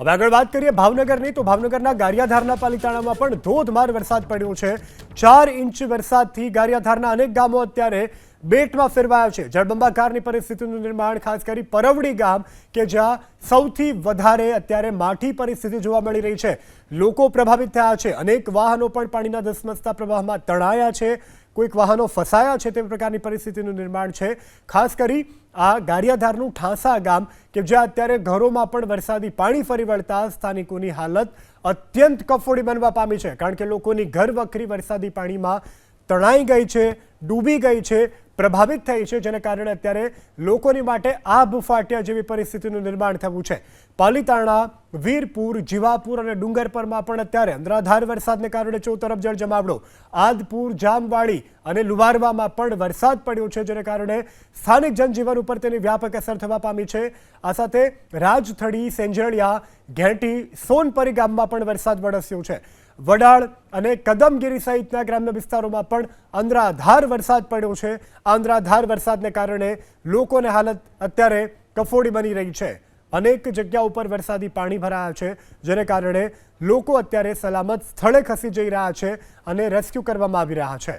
હવે આગળ વાત કરીએ ભાવનગરની, તો ભાવનગરના ગારિયાધારના પાલિતાણામાં પણ ધોધમાર વરસાદ પડ્યો છે. ચાર ઇંચ વરસાદથી ગારિયાધારના અનેક ગામો અત્યારે બેટમાં ફેરવાયા છે. જળબંબાકારની પરિસ્થિતિનું નિર્માણ ખાસ કરી પરવડી ગામ કે જ્યાં સૌથી વધારે અત્યારે માઠી પરિસ્થિતિ જોવા મળી રહી છે. લોકો પ્રભાવિત થયા છે. અનેક વાહનો પણ પાણીના ધસમસતા પ્રવાહમાં તણાયા છે. કોઈક વાહનો ફસાયા છે તે પ્રકારની પરિસ્થિતિનું નિર્માણ છે. ખાસ કરી આ ગારિયાધારનું ઠાંસા ગામ કે જ્યાં અત્યારે ઘરોમાં પણ વરસાદી પાણી ફરી વળતા સ્થાનિકોની હાલત અત્યંત કફોડી બનવા પામી છે. કારણ કે લોકોની ઘર વખરી વરસાદી પાણીમાં તણાઈ ગઈ છે, ડૂબી ગઈ છે. પ્રભાવિત થઈ છે, જેને કારણે અત્યારે લોકોની માટે આભ ફાટ્યા જેવી પરિસ્થિતિનું નિર્માણ થયું છે. પાલીતાણા, વીરપુર, જીવાપુર અને ડુંગરપરમાં પણ અત્યારે અંધરાધાર વરસાદને કારણે ચોતરફ જળ જમાવડો. આદપુર, જામવાડી અને લુવારવામાં પણ વરસાદ પડ્યો છે, જેને કારણે સ્થાનિક જનજીવન ઉપર તેની વ્યાપક અસર થવા પામી છે. આ સાથે રાજથડી, સેંજળિયા, ઘેંટી, સોનપરી ગામમાં પણ વરસાદ વરસ્યો છે. વડાળ અને કદમગીરી સહિતના ગ્રામ્ય વિસ્તારોમાં પણ અંધરાધાર વરસાદ પડ્યો છે. આ અંધરાધાર વરસાદને કારણે લોકોને હાલત અત્યારે કફોડી બની રહી છે. અનેક જગ્યા ઉપર વરસાદી પાણી ભરાયા છે, જેને કારણે લોકો અત્યારે સલામત સ્થળે ખસી જઈ રહ્યા છે અને રેસ્ક્યુ કરવામાં આવી રહ્યા છે.